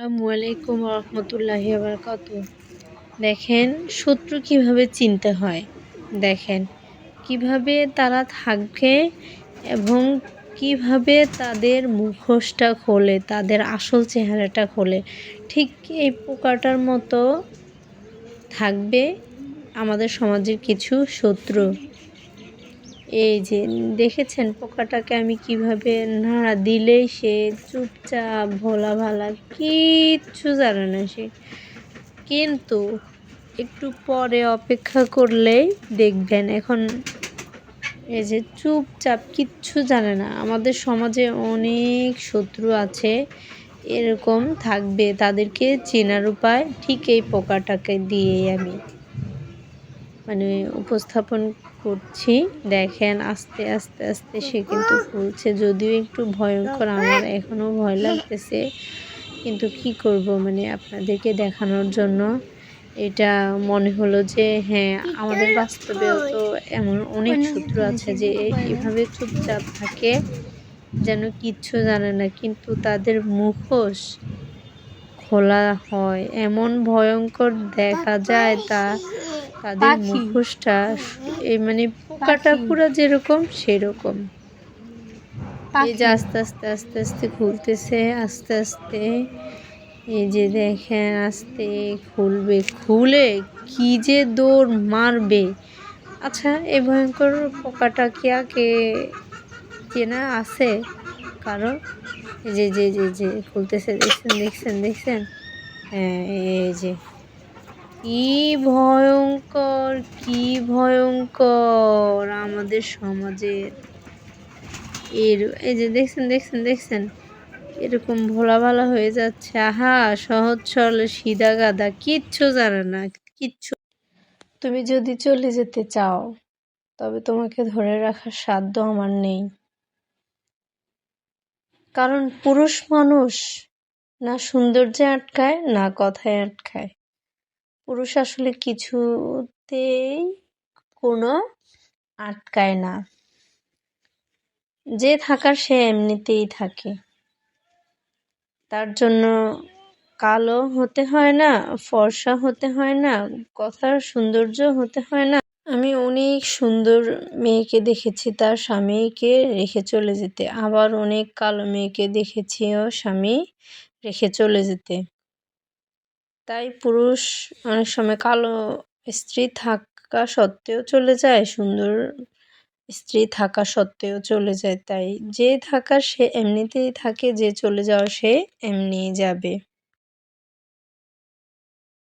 আসসালামু আলাইকুম রহমতুল্লাহি বারকাত দেখেন, শত্রু কীভাবে চিনতে হয়? দেখেন, কীভাবে তারা থাকবে এবং কীভাবে তাদের মুখোশটা খোলে, তাদের আসল চেহারাটা খোলে। ঠিক এই পোকাটার মতো থাকবে আমাদের সমাজের কিছু শত্রু। এই যে দেখেছেন পোকাটাকে আমি কীভাবে নাড়া দিলেই সে চুপচাপ ভোলা ভালা কিচ্ছু জানে না সে। কিন্তু একটু পরে অপেক্ষা করলেই দেখবেন এখন এই যে চুপচাপ কিচ্ছু জানে না। আমাদের সমাজে অনেক শত্রু আছে, এরকম থাকবে। তাদেরকে চেনার উপায় ঠিক এই পোকাটাকে দিয়েই আমি। মানে উপস্থাপন করছি। দেখেন, আস্তে আস্তে আস্তে সে কিন্তু ফুলছে। যদিও একটু ভয়ঙ্কর, আমার এখনও ভয় লাগতেছে। কিন্তু কি করব মানে আপনাদেরকে দেখানোর জন্য। এটা মনে হলো যে হ্যাঁ আমাদের বাস্তবেও তো এমন অনেক সূত্র আছে যে এভাবে চুপচাপ থাকে, যেন কিচ্ছু জানে না। কিন্তু তাদের মুখোশ খোলা হয়। এমন ভয়ঙ্কর দেখা যায়, তা তাদের মুখোশটা এই মানে পোকাটা পুরো যেরকম সেরকম। এই যে আস্তে আস্তে আস্তে আস্তে খুলতেছে আস্তে আস্তে। এই যে দেখেন আস্তে খুলবে খুলে কি যে দৌড় মারবে। আচ্ছা এই ভয়ঙ্কর পোকাটা কি আগে চেনা আছে? কারণ যে যে যে যে খুলতেছে দেখছেন দেখছেন দেখছেন? হ্যাঁ এই যে। কি ভয়ঙ্কর কি ভয়ঙ্কর আমাদের সমাজের। এর এই যে দেখছেন দেখছেন দেখছেন? এরকম ভোলা ভালা হয়ে যাচ্ছে। আহা, সহজ, সরল, সিধা গাদা কিচ্ছু জানে না, কিচ্ছু। তুমি যদি চলে যেতে চাও, তবে তোমাকে ধরে রাখার সাধ্য আমার নেই। কারণ পুরুষ মানুষ না সৌন্দর্যে আটকায়, না কথায় আটকায়। পুরুষ আসলে কিছুতেই কোনো আটকায় না। যে থাকার সে এমনিতেই থাকে। তার জন্য কালো হতে হয় না, ফর্সা হতে হয় না, কথার সৌন্দর্য হতে হয় না। আমি অনেক সুন্দর মেয়েকে দেখেছি, তার স্বামীকে রেখে চলে যেতে। আবার অনেক কালো মেয়েকে দেখেছিও স্বামী রেখে চলে যেতে। তাই পুরুষ অনেক সময় কালো স্ত্রী থাকা সত্ত্বেও চলে যায়, সুন্দর স্ত্রী থাকা সত্ত্বেও চলে যায়। তাই যে থাকার সে এমনিতেই থাকে, যে চলে যাওয়া সে এমনিই যাবে।